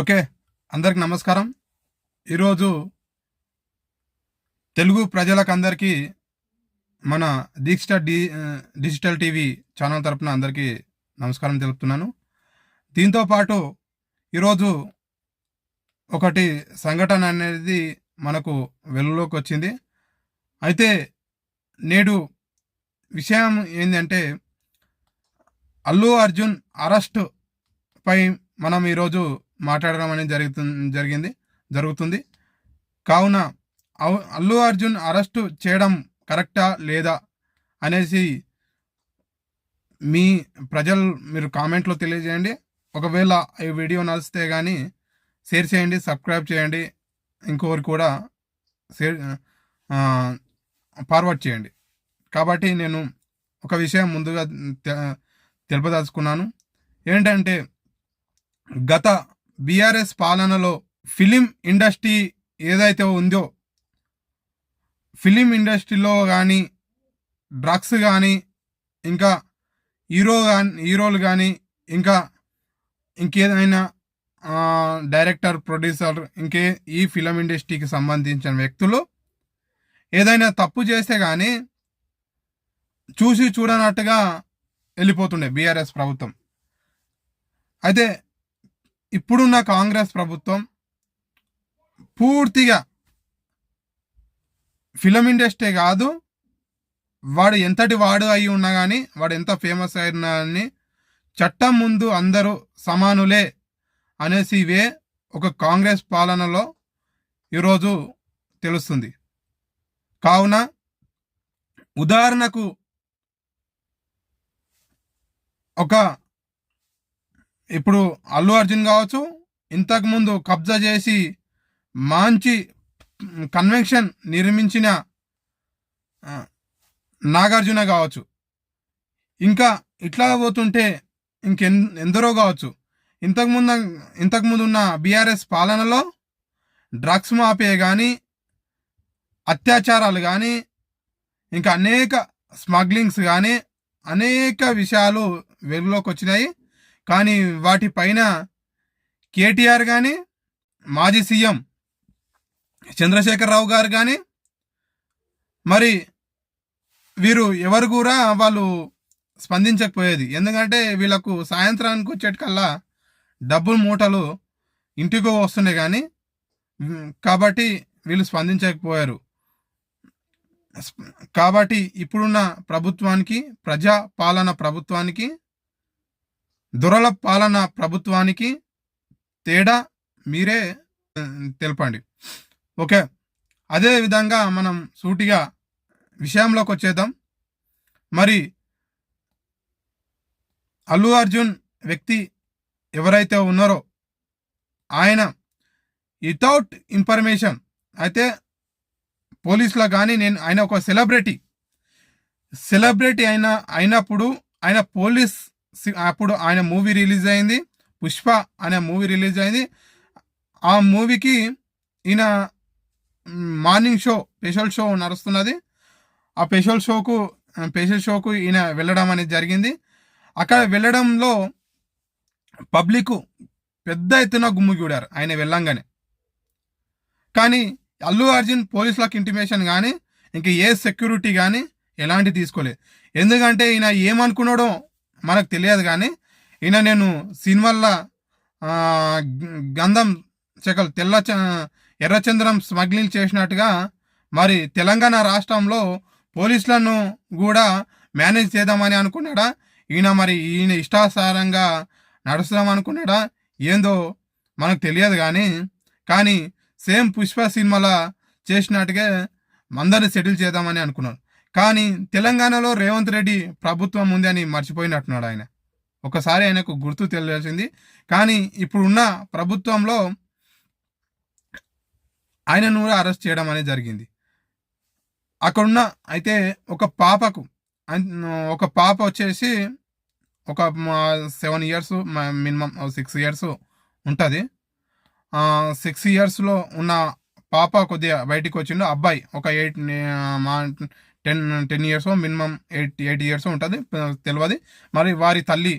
Okay అందరికి నమస్కారం. ఈరోజు తెలుగు ప్రజలకు అందరికీ మన Deeksha D digital TV channel తరపున అందరికీ నమస్కారం తెలుపుతున్నాను. దీంతో పాటు ఈరోజు ఒకటి సంఘటన అనేది మనకు వెలుగులోకి వచ్చింది. అయితే నేడు విషయం ఏంటంటే అల్లు అర్జున్ అరెస్ట్ పై మనం ఈరోజు మాట్లాడడం అనేది జరుగుతు జరిగింది జరుగుతుంది. కావున అల్లు అర్జున్ అరెస్టు చేయడం కరెక్టా లేదా అనేసి మీ ప్రజలు మీరు కామెంట్లో తెలియజేయండి. ఒకవేళ ఈ వీడియో నచ్చితే కానీ షేర్ చేయండి సబ్స్క్రైబ్ చేయండి. ఇంకొకరు కూడా షేర్ ఫార్వర్డ్ చేయండి. కాబట్టి నేను ఒక విషయం ముందుగా తె- తెలుపదలుచుకున్నాను. ఏంటంటే గత బీఆర్ఎస్ పాలనలో ఫిలిం ఇండస్ట్రీ ఏదైతే ఉందో ఫిలిం ఇండస్ట్రీలో కానీ డ్రగ్స్ కానీ ఇంకా హీరో కానీ హీరోలు కానీ ఇంకా ఇంకేదైనా డైరెక్టర్ ప్రొడ్యూసర్ ఇంకే ఈ ఫిలిం ఇండస్ట్రీకి సంబంధించిన వ్యక్తులు ఏదైనా తప్పు చేస్తే కానీ చూసి చూడనట్టుగా వెళ్ళిపోతుండే బీఆర్ఎస్ ప్రభుత్వం. అయితే ఇప్పుడున్న కాంగ్రెస్ ప్రభుత్వం పూర్తిగా ఫిలం ఇండస్ట్రీ కాదు వాడు ఎంతటి వాడు అయి ఉన్నా కానీ వాడు ఎంత ఫేమస్ అయినా కానీ చట్టం ముందు అందరూ సమానులే అనేసి ఇవే ఒక కాంగ్రెస్ పాలనలో ఈరోజు తెలుస్తుంది. కావున ఉదాహరణకు ఒక ఇప్పుడు అల్లు అర్జున్ కావచ్చు ఇంతకుముందు కబ్జా చేసి మంచి కన్వెన్షన్ నిర్మించిన నాగార్జున కావచ్చు. ఇంకా ఇట్లా పోతుంటే ఇంకెన్ ఎందరో కావచ్చు. ఇంతకుముందు ఇంతకుముందు ఉన్న బీఆర్ఎస్ పాలనలో డ్రగ్స్ మాఫియా కానీ అత్యాచారాలు కానీ ఇంకా అనేక స్మగ్లింగ్స్ కానీ అనేక విషయాలు వెలుగులోకి వచ్చినాయి. కానీ వాటిపైన కేటీఆర్ కానీ మాజీ సీఎం చంద్రశేఖరరావు గారు కానీ మరి వీరు ఎవరు కూడా వాళ్ళు స్పందించకపోయేది. ఎందుకంటే వీళ్ళకు సాయంత్రానికి వచ్చేటికల్లా డబ్బులు మూటలు ఇంటికి వస్తున్నాయి కానీ కాబట్టి వీళ్ళు స్పందించకపోయారు. కాబట్టి ఇప్పుడున్న ప్రభుత్వానికి ప్రజా పాలన ప్రభుత్వానికి దొరల పాలన ప్రభుత్వానికి తేడా మీరే తెలపండి. ఓకే. అదే విధంగా మనం సూటిగా విషయంలోకి వచ్చేద్దాం. మరి అల్లు అర్జున్ వ్యక్తి ఎవరైతే ఉన్నారో ఆయన వితౌట్ ఇన్ఫర్మేషన్ అయితే పోలీసులో కానీ నేను ఆయన ఒక సెలబ్రిటీ సెలబ్రిటీ అయిన అయినప్పుడు ఆయన పోలీస్ అప్పుడు ఆయన మూవీ రిలీజ్ అయింది. పుష్ప అనే మూవీ రిలీజ్ అయింది. ఆ మూవీకి ఈయన మార్నింగ్ షో స్పెషల్ షో నడుస్తున్నది. ఆ స్పెషల్ షోకు స్పెషల్ షోకు ఈయన వెళ్ళడం అనేది జరిగింది. అక్కడ వెళ్ళడంలో పబ్లిక్ పెద్ద ఎత్తున గుమ్మిగూడారు ఆయన వెళ్ళంగానే. కానీ అల్లు అర్జున్ పోలీసులకు ఇంటిమేషన్ కానీ ఇంకా ఏ సెక్యూరిటీ కానీ ఎలాంటి తీసుకోలేదు. ఎందుకంటే ఈయన ఏమనుకున్నాడో మనకు తెలియదు కానీ ఈయన నేను సినిమాల్లో గంధం చెకలు తెల్ల చ- ఎర్రచంద్రం స్మగ్లింగ్ చేసినట్టుగా మరి తెలంగాణ రాష్ట్రంలో పోలీసులను కూడా మేనేజ్ చేద్దామని అనుకున్నాడా? ఈయన మరి ఈయన ఇష్టాసారంగా నడుస్తాం అనుకున్నాడా? ఏందో మనకు తెలియదు కానీ కానీ సేమ్ పుష్ప సినిమాలో చేసినట్టుగా అందరిని సెటిల్ చేద్దామని అనుకున్నాడు కానీ తెలంగాణలో రేవంత్ రెడ్డి ప్రభుత్వం ఉంది అని మర్చిపోయినట్టున్నాడు ఆయన. ఒకసారి ఆయనకు గుర్తు తెలియాల్సింది. కానీ ఇప్పుడున్న ప్రభుత్వంలో ఆయనను కూడా అరెస్ట్ చేయడం అనేది జరిగింది. అక్కడున్న అయితే ఒక పాపకు ఒక పాప వచ్చేసి ఒక seven years minimum six years ఉంటుంది. సిక్స్ ఇయర్స్లో ఉన్న పాప కొద్దిగా బయటికి వచ్చిండు. అబ్బాయి ఒక ఎయిట్ మా ten ten years minimum eight eight years ఉంటుంది. తెలియదు మరి వారి తల్లి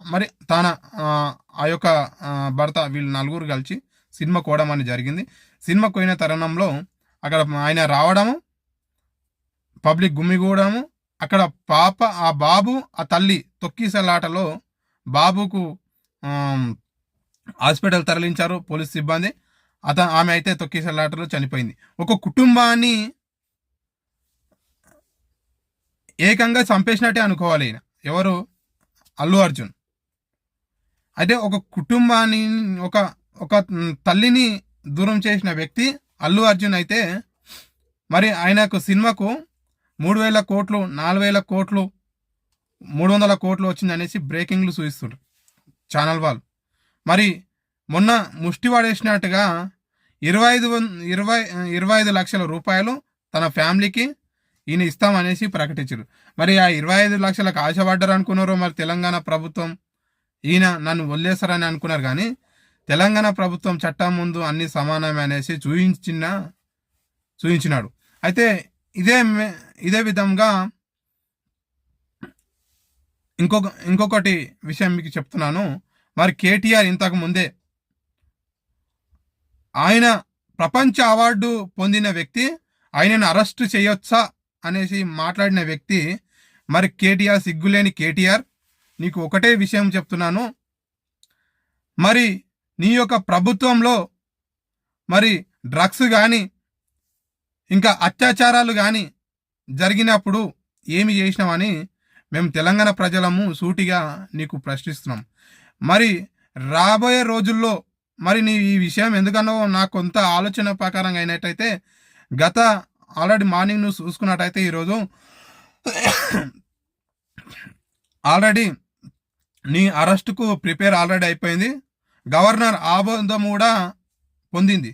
మరి తన ఆ, యొక్క భర్త వీళ్ళు నలుగురు కలిసి సినిమా కోవడం అని జరిగింది. సినిమా పోయిన తరుణంలో అక్కడ ఆయన రావడము పబ్లిక్ గుమ్మిగూడము అక్కడ పాప ఆ బాబు ఆ తల్లి తొక్కిసలాటలో బాబుకు హాస్పిటల్ తరలించారు పోలీస్ సిబ్బంది. అత ఆమె అయితే తొక్కిసలాటలో చనిపోయింది. ఒక కుటుంబాన్ని ఏకంగా చంపేసినట్టే అనుకోవాలి ఈయన. ఎవరు? అల్లు అర్జున్. అయితే ఒక కుటుంబాన్ని ఒక ఒక తల్లిని దూరం చేసిన వ్యక్తి అల్లు అర్జున్ అయితే మరి ఆయనకు సినిమాకు మూడు వేల కోట్లు నాలుగు వేల కోట్లు మూడు వందల కోట్లు వచ్చింది అనేసి బ్రేకింగ్లు చూపిస్తుంటారు ఛానల్ వాళ్ళు. మరి మొన్న ముష్టి పడేసినట్టుగా ఇరవై ఐదు ఇరవై ఇరవై ఐదు లక్షల రూపాయలు తన ఫ్యామిలీకి ఈయన ఇస్తామనేసి ప్రకటించారు. మరి ఆ ఇరవై ఐదు లక్షలకు ఆశపడ్డారు అనుకున్నారు మరి తెలంగాణ ప్రభుత్వం? ఈయన నన్ను వదిలేస్తారని అనుకున్నారు కానీ తెలంగాణ ప్రభుత్వం చట్టం ముందు అన్ని సమానమే అనేసి చూయించిన చూయించినాడు. అయితే ఇదే ఇదే విధంగా ఇంకొక ఇంకొకటి విషయం మీకు చెప్తున్నాను. మరి కేటీఆర్ ఇంతకు ముందే ఆయన ప్రపంచ అవార్డు పొందిన వ్యక్తి ఆయనను అరెస్ట్ చేయొచ్చా అనేసి మాట్లాడిన వ్యక్తి మరి కేటీఆర్ సిగ్గులేని కేటీఆర్. నీకు ఒకటే విషయం చెప్తున్నాను. మరి నీ యొక్క ప్రభుత్వంలో మరి డ్రగ్స్ కానీ ఇంకా అత్యాచారాలు కానీ జరిగినప్పుడు ఏమి చేసినామని మేము తెలంగాణ ప్రజలము సూటిగా నీకు ప్రశ్నిస్తున్నాం. మరి రాబోయే రోజుల్లో మరి నీ ఈ విషయం ఎందుకనో నాకు కొంత ఆలోచన ప్రకారంగా అయినట్టయితే గత ఆల్రెడీ మార్నింగ్ నువ్వు చూసుకున్నట్టయితే ఈరోజు ఆల్రెడీ నీ అరెస్టుకు ప్రిపేర్ ఆల్రెడీ అయిపోయింది. గవర్నర్ ఆమోదం కూడా పొందింది.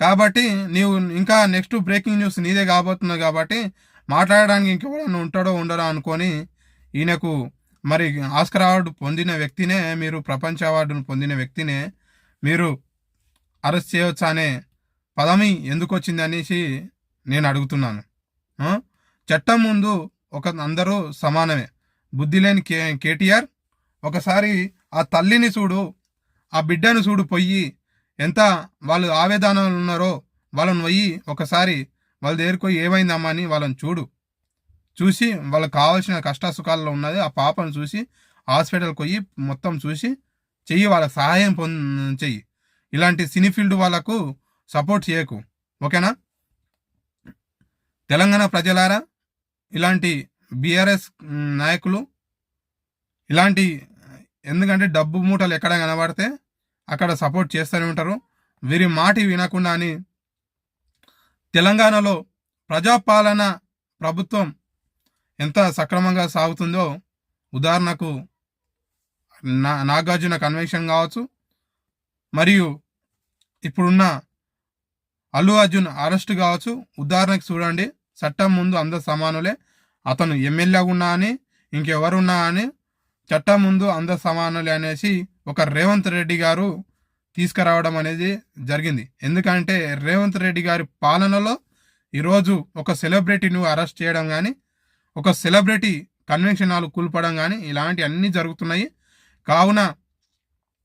కాబట్టి నీవు ఇంకా నెక్స్ట్ బ్రేకింగ్ న్యూస్ నీదే కాబోతుంది కాబట్టి మాట్లాడడానికి ఇంకెవడన్నా ఉంటాడో ఉండడో అనుకొని ఈయనకు మరి ఆస్కర్ అవార్డు పొందిన వ్యక్తినే మీరు ప్రపంచ అవార్డును పొందిన వ్యక్తినే మీరు అరెస్ట్ చేయవచ్చా అనే పదమి ఎందుకు వచ్చింది అనేసి నేను అడుగుతున్నాను. చట్టం ముందు ఒక అందరూ సమానమే. బుద్ధి లేని కే కేటీఆర్ ఒకసారి ఆ తల్లిని చూడు ఆ బిడ్డను చూడు పొయ్యి ఎంత వాళ్ళు ఆవేదనలు ఉన్నారో వాళ్ళని పోయి ఒకసారి వాళ్ళ దగ్గరికి పోయి ఏమైందమ్మా అని వాళ్ళని చూడు. చూసి వాళ్ళకి కావాల్సిన కష్టసుఖాల్లో ఉన్నది ఆ పాపను చూసి హాస్పిటల్కి పోయి మొత్తం చూసి చెయ్యి వాళ్ళ సహాయం పొంద చెయ్యి. ఇలాంటి సినీ ఫీల్డ్ వాళ్ళకు సపోర్ట్ చేయకు. ఓకేనా? తెలంగాణ ప్రజలారా ఇలాంటి బీఆర్ఎస్ నాయకులు ఇలాంటి ఎందుకంటే డబ్బు మూటలు ఎక్కడ కనబడితే అక్కడ సపోర్ట్ చేస్తూనే ఉంటారు. వీరి మాట వినకుండా అని తెలంగాణలో ప్రజాపాలన ప్రభుత్వం ఎంత సక్రమంగా సాగుతుందో ఉదాహరణకు నాగార్జున కన్వెన్షన్ కావచ్చు. మరియు ఇప్పుడున్న అల్లు అర్జున్ అరెస్ట్ కావచ్చు. ఉదాహరణకు చూడండి చట్టం ముందు అందరు సమానులే. అతను ఎమ్మెల్యే ఉన్నా అని ఇంకెవరున్నా అని చట్టం ముందు అందరు సమానులే అనేసి ఒక రేవంత్ రెడ్డి గారు తీసుకురావడం అనేది జరిగింది. ఎందుకంటే రేవంత్ రెడ్డి గారి పాలనలో ఈరోజు ఒక సెలబ్రిటీని అరెస్ట్ చేయడం కానీ ఒక సెలబ్రిటీ కన్వెన్షన్ హాల్ కూల్పడం కానీ ఇలాంటి అన్నీ జరుగుతున్నాయి. కావున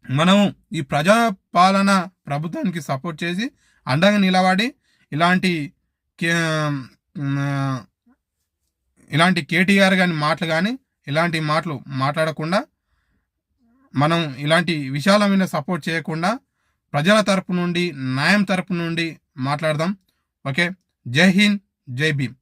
మనము ఈ ప్రజాపాలన ప్రభుత్వానికి సపోర్ట్ చేసి అండగా నిలబడి ఇలాంటి కే- ఇలాంటి కేటీఆర్ కానీ మాటలు కానీ ఇలాంటి మాటలు మాట్లాడకుండా మనం ఇలాంటి విశాలమైన సపోర్ట్ చేయకుండా ప్రజల తరపు నుండి న్యాయం తరపు నుండి మాట్లాడదాం. ఓకే? జై హింద్ జై భీమ్.